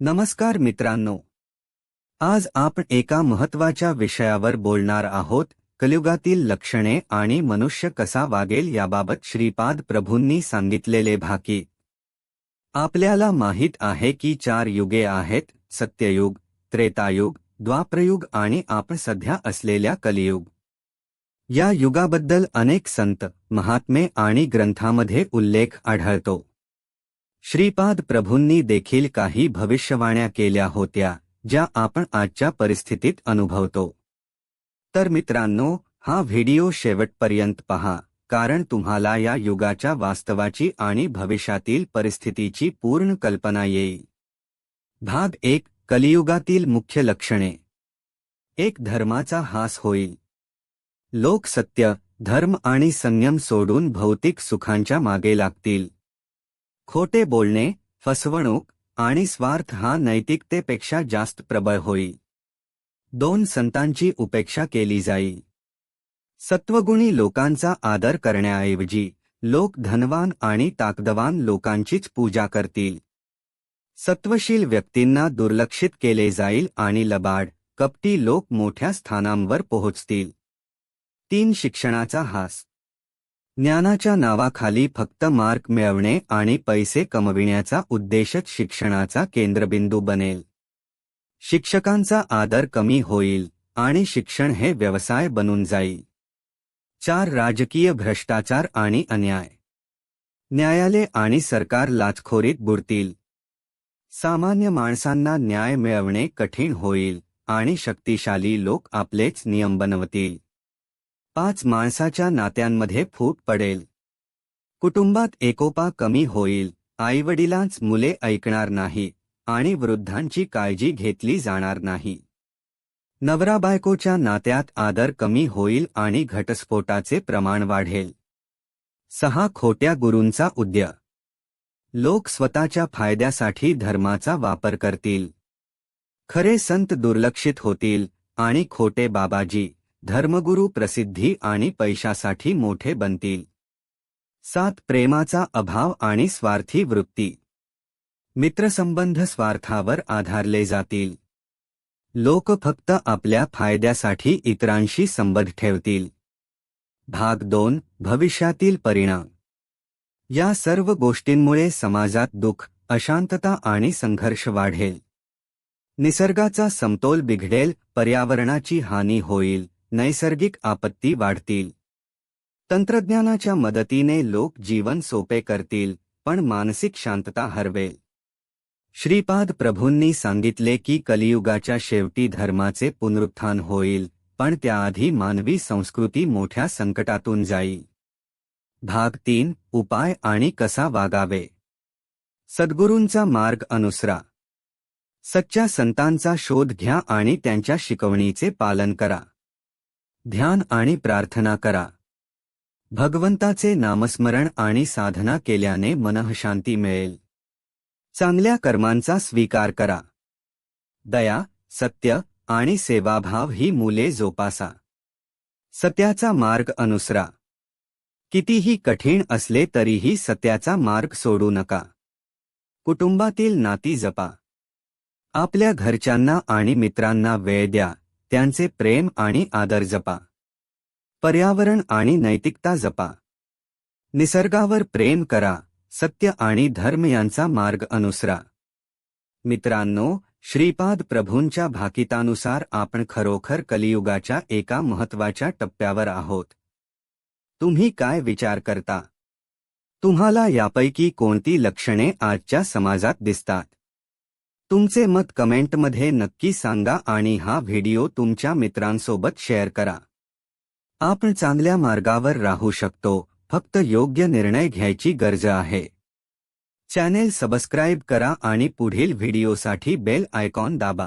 नमस्कार मित्रांनो. आज आपण एका महत्त्वाच्या विषयावर बोलणार आहोत कलियुगातील लक्षणे आणि मनुष्य कसा वागेल याबाबत श्रीपाद प्रभूंनी सांगितलेले भाकी. आपल्याला माहीत आहे की चार युगे आहेत सत्ययुग त्रेतायुग द्वाप्रयुग आणि आपण सध्या असलेल्या कलियुग. या युगाबद्दल अनेक संत महात्मे आणि ग्रंथामध्ये उल्लेख आढळतो. श्रीपाद प्रभूंनी देखील काही भविष्यवाण्या केल्या होत्या ज्या आपण आजच्या परिस्थितीत अनुभवतो. तर मित्रांनो हा व्हिडिओ शेवटपर्यंत पहा कारण तुम्हाला या युगाच्या वास्तवाची आणि भविष्यातील परिस्थितीची पूर्ण कल्पना येईल. भाग एक कलियुगातील मुख्य लक्षणे. एक धर्माचा हास होईल. लोक सत्य धर्म आणि संयम सोडून भौतिक सुखांच्या मागे लागतील. खोटे बोलणे फसवणूक आणि स्वार्थ हा नैतिकतेपेक्षा जास्त प्रबळ होई. दोन संतांची उपेक्षा केली जाई. सत्वगुणी लोकांचा आदर करण्याऐवजी लोक धनवान आणि ताकदवान लोकांचीच पूजा करतील. सत्वशील व्यक्तींना दुर्लक्षित केले जाईल आणि लबाड कपटी लोक मोठ्या स्थानांवर पोहोचतील. तीन शिक्षणाचा हास ज्ञानाच्या नावाखाली फक्त मार्क मिळवणे आणि पैसे कमविण्याचा उद्देशच शिक्षणाचा केंद्रबिंदू बनेल. शिक्षकांचा आदर कमी होईल आणि शिक्षण हे व्यवसाय बनून जाईल. चार राजकीय भ्रष्टाचार आणि अन्याय. न्यायालय आणि सरकार लाचखोरीत बुडतील. सामान्य माणसांना न्याय मिळवणे कठीण होईल आणि शक्तिशाली लोक आपलेच नियम बनवतील. पाच माणसाच्या नात्यांमध्ये फूट पडेल. कुटुंबात एकोपा कमी होईल. आईवडिलांच मुले ऐकणार नाही. आणि वृद्धांची काळजी घेतली जाणार नाही. नवरा बायकोच्या नात्यात आदर कमी होईल आणि घटस्फोटाचे प्रमाण वाढेल. सहा खोट्या गुरूंचा उद्य. लोक स्वतःच्या फायद्यासाठी धर्माचा वापर करतील. खरे संत दुर्लक्षित होतील आणि खोटे बाबाजी. धर्मगुरू प्रसिद्धी आणि पैशासाठी मोठे बनतील. सात प्रेमाचा अभाव आणि स्वार्थी वृत्ती. मित्रसंबंध स्वार्थावर आधारले जातील. लोक फक्त आपल्या फायद्यासाठी इतरांशी संबंध ठेवतील. भाग दोन भविष्यातील परिणाम. या सर्व गोष्टींमुळे समाजात दुःख अशांतता आणि संघर्ष वाढेल. निसर्गाचा समतोल बिघडेल पर्यावरणाची हानी होईल. नैसर्गिक आपत्ती वाढतील. तंत्रज्ञानाच्या मदतीने लोक जीवन सोपे करतील पण मानसिक शांतता हरवेल. श्रीपाद प्रभूंनी सांगितले की कलियुगाच्या शेवटी धर्माचे पुनरुत्थान होईल पण त्याआधी मानवी संस्कृती मोठ्या संकटातून जाईल. भाग तीन उपाय आणि कसा वागावे? सद्गुरूंचा मार्ग अनुसरा. सच्च्या संतांचा शोध घ्या आणि त्यांच्या शिकवणीचे पालन करा. ध्यान आणि प्रार्थना करा. भगवंताचे नामस्मरण आणि साधना केल्याने मनःशांती मिळेल. चांगल्या कर्मांचा स्वीकार करा. दया सत्य आणि सेवाभाव ही मुले जोपासा. सत्याचा मार्ग अनुसरा. कितीही कठीण असले तरीही सत्याचा मार्ग सोडू नका. कुटुंबातील नाती जपा. आपल्या घरच्यांना आणि मित्रांना वेळ द्या. त्यांचे प्रेम आणि आदर जपा. पर्यावरण आणि नैतिकता जपा. निसर्गावर प्रेम करा सत्य आणि धर्म यांचा मार्ग अनुसरा. मित्रांनो श्रीपाद प्रभूंच्या भाकितानुसार आपण खरोखर कलियुगाच्या एका महत्त्वाच्या टप्प्यावर आहोत. तुम्ही काय विचार करता? तुम्हाला यापैकी कोणती लक्षणे आजच्या समाजात दिसतात? तुमचे मत कमेंटमध्ये नक्की सांगा आणि हा व्हिडिओ तुमच्या मित्रांसोबत शेअर करा. आपण चांगल्या मार्गावर राहू शकतो फक्त योग्य निर्णय घ्यायची गरज आहे. चॅनेल सबस्क्राईब करा आणि पुढील व्हिडिओसाठी बेल आयकॉन दाबा.